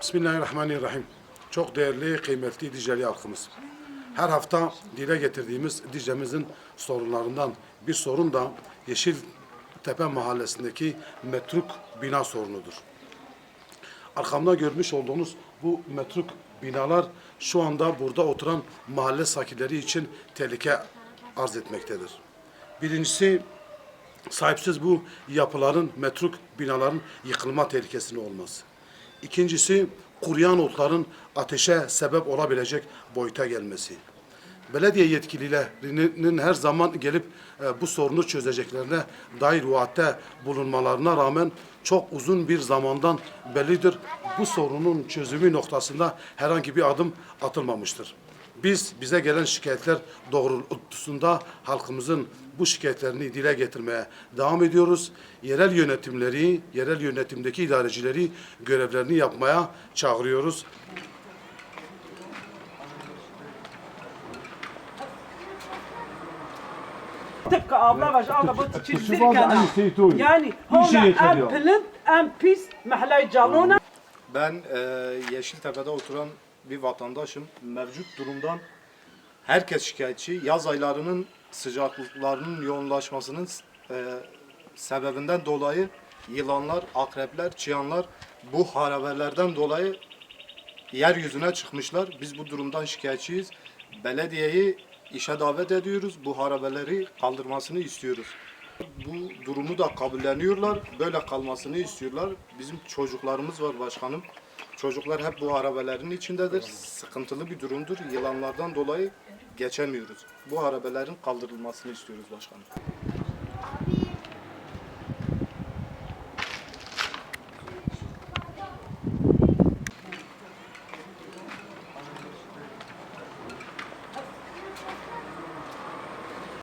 Bismillahirrahmanirrahim. Çok değerli, kıymetli Dicle'li halkımız. Her hafta dile getirdiğimiz Dicle'mizin sorunlarından bir sorun da Yeşiltepe mahallesindeki metruk bina sorunudur. Arkamda görmüş olduğunuz bu metruk binalar şu anda burada oturan mahalle sakinleri için tehlike arz etmektedir. Birincisi sahipsiz bu yapıların, metruk binaların yıkılma tehlikesinin olması. İkincisi kuruyan otların ateşe sebep olabilecek boyuta gelmesi. Belediye yetkililerinin her zaman gelip e, bu sorunu çözeceklerine dair vaatte bulunmalarına rağmen çok uzun bir zamandan bellidir bu sorunun çözümü noktasında herhangi bir adım atılmamıştır. Biz bize gelen şikayetler doğrultusunda halkımızın bu şikayetlerini dile getirmeye devam ediyoruz. Yerel yönetimleri, yerel yönetimdeki idarecileri görevlerini yapmaya çağırıyoruz. Tıpkı abla baş abla bu çizdir kana. Yani şey hona en pilin en pis mahalle calona. Ben e, Yeşiltepe'de oturan bir vatandaşım. Mevcut durumdan herkes şikayetçi. Yaz aylarının sıcaklıklarının yoğunlaşmasının e, sebebinden dolayı yılanlar, akrepler, çıyanlar bu harabelerden dolayı yeryüzüne çıkmışlar. Biz bu durumdan şikayetçiyiz. Belediyeyi işe davet ediyoruz. Bu harabeleri kaldırmasını istiyoruz. Bu durumu da kabulleniyorlar. Böyle kalmasını istiyorlar. Bizim çocuklarımız var başkanım. Çocuklar hep bu harabelerin içindedir. Sıkıntılı bir durumdur. Yılanlardan dolayı geçemiyoruz. Bu harabelerin kaldırılmasını istiyoruz başkanım.